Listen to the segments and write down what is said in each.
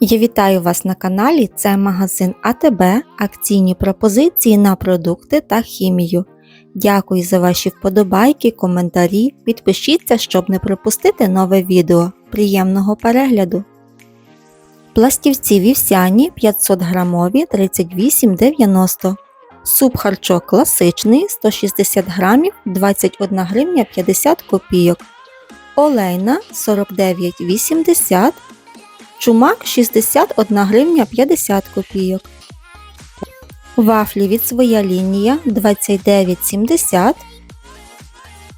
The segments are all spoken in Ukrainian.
Я вітаю вас на каналі. Це магазин АТБ, акційні пропозиції на продукти та хімію. Дякую за ваші вподобайки, коментарі. Підпишіться, щоб не пропустити нове відео. Приємного перегляду! Пластівці вівсяні 500 грамові 38,90 Суп харчок класичний 160 грамів 21 гривня 50 копійок. Олейна 49,80 Чумак 61 гривня 50 копійок. Вафлі від своя лінія 29,70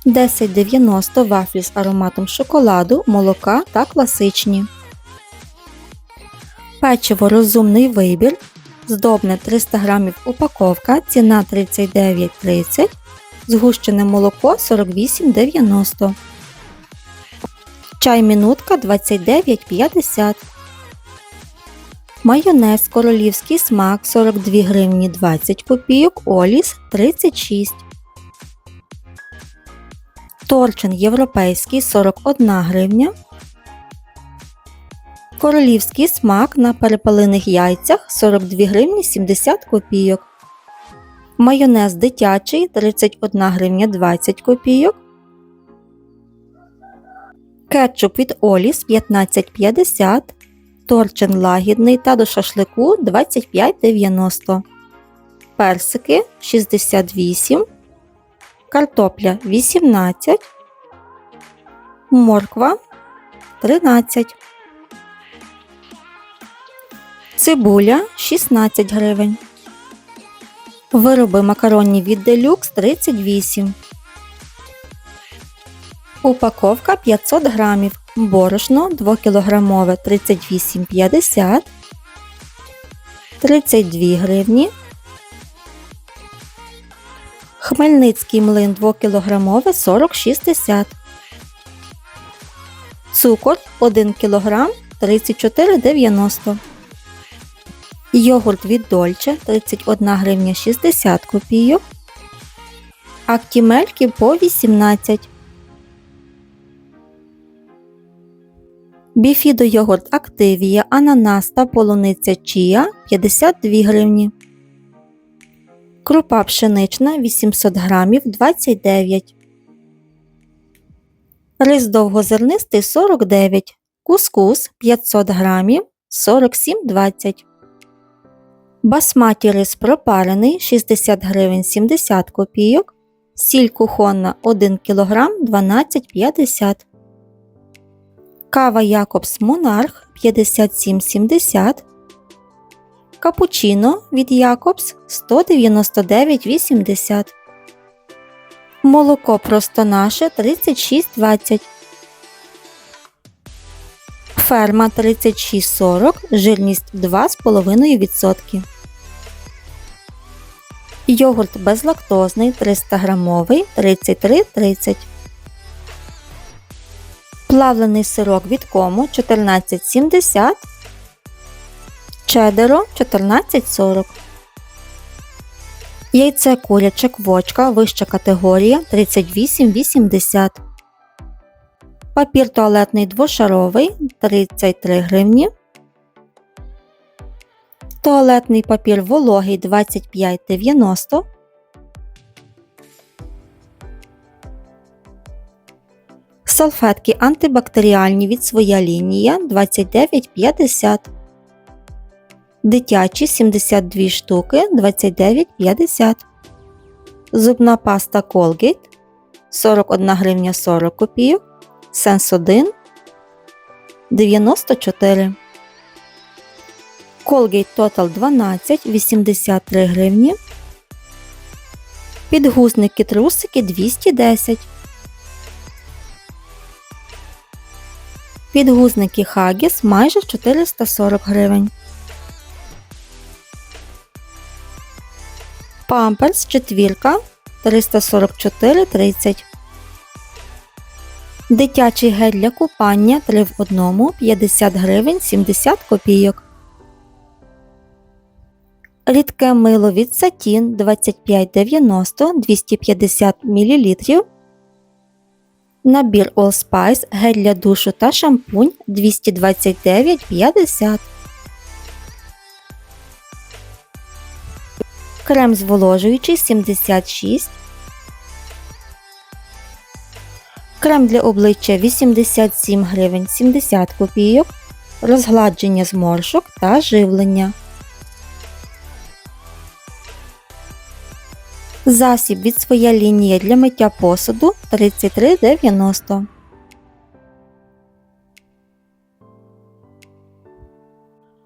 10,90 вафлі з ароматом шоколаду, молока та класичні. Печиво розумний вибір. Здобне 300 грамів упаковка, ціна 39,30 Згущене молоко 48,90 Чай мінутка 29,50 Майонез королівський смак 42 гривні 20 копійок, Оліс 36. Торчин європейський 41 гривня. Королівський смак на перепалених яйцях 42 гривні 70 копійок. Майонез дитячий 31 гривня 20 копійок. Кетчуп від Оліс 15,50 Торчин лагідний та до шашлику 25,90 Персики 68 Картопля 18 Морква 13 Цибуля 16 гривень. Вироби макаронні від Deluxe 38 Упаковка 500 грамів. Борошно 2 кг 38,50 32 гривні. Хмельницький млин 2 кг 40,60 Цукор 1 кг 34,90 Йогурт від Дольче 31 гривня 60 копійок. Актімельки по 18 Біфідо йогурт Активія, ананас та полуниця Чія 52 гривні. Крупа пшенична 800 грамів 29 Рис довгозернистий 49 Кускус 500 грамів 47,20 Басматі рис пропарений 60 гривень 70 копійок. Сіль кухонна 1 кг 12,50 Кава Якобс Монарх 57,70 Капучино від Якобс 199,80 Молоко просто наше 36,20 Ферма 36,40 жирність 2,5%. Йогурт безлактозний 300 грамовий 33,30 Плавлений сирок від кому? 14,70 Чедеро 14,40 Яйце куряче квочка вища категорія 38,80 Папір туалетний двошаровий 33 гривні. Туалетний папір вологий 25,90 Салфетки антибактеріальні від своя лінія 29,50 Дитячі 72 штуки 29,50 Зубна паста Colgate 41 гривня 40 копійок. Сенс 1 94 Colgate Total 12 83 гривні. Підгузники трусики 210 Підгузники Huggies майже 440 гривень. Памперс четвірка 344,30 Дитячий гель для купання 3 в 1 50 гривень 70 копійок. Рідке мило від Satin 25,90 250 мл Набір All Spice, гель для душу та шампунь 229,50. Крем зволожуючий 76. Крем для обличчя 87 гривень 70 копійок, розгладження зморшок та живлення. Засіб від своя лінія для миття посуду 33,90.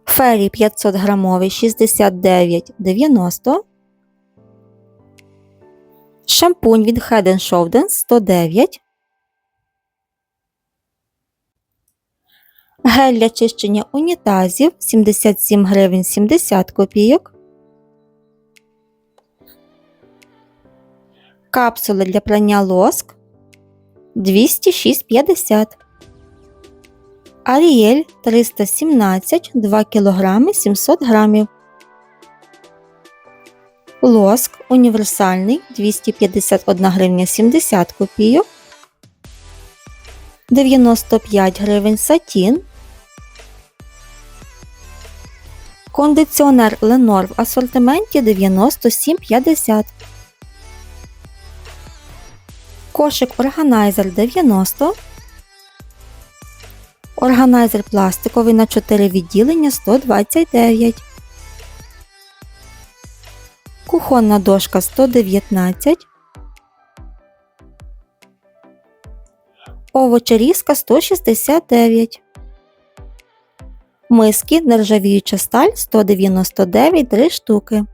Фері 500 грамовий 69,90. Шампунь від Head Shoulders 109. Гель для чищення унітазів 77 гривень 70 копійок. Капсули для прання лоск 206,50. Аріель 317 2 кг 700 г. Лоск універсальний 251 гривня 70 копійок. 95 гривень сатін. Кондиціонер Ленор в асортименті 97,50. Кошик органайзер 90. Органайзер пластиковий на 4 відділення 129. Кухонна дошка 119. Овочерізка 169. Миски нержавіюча сталь 199 3 штуки.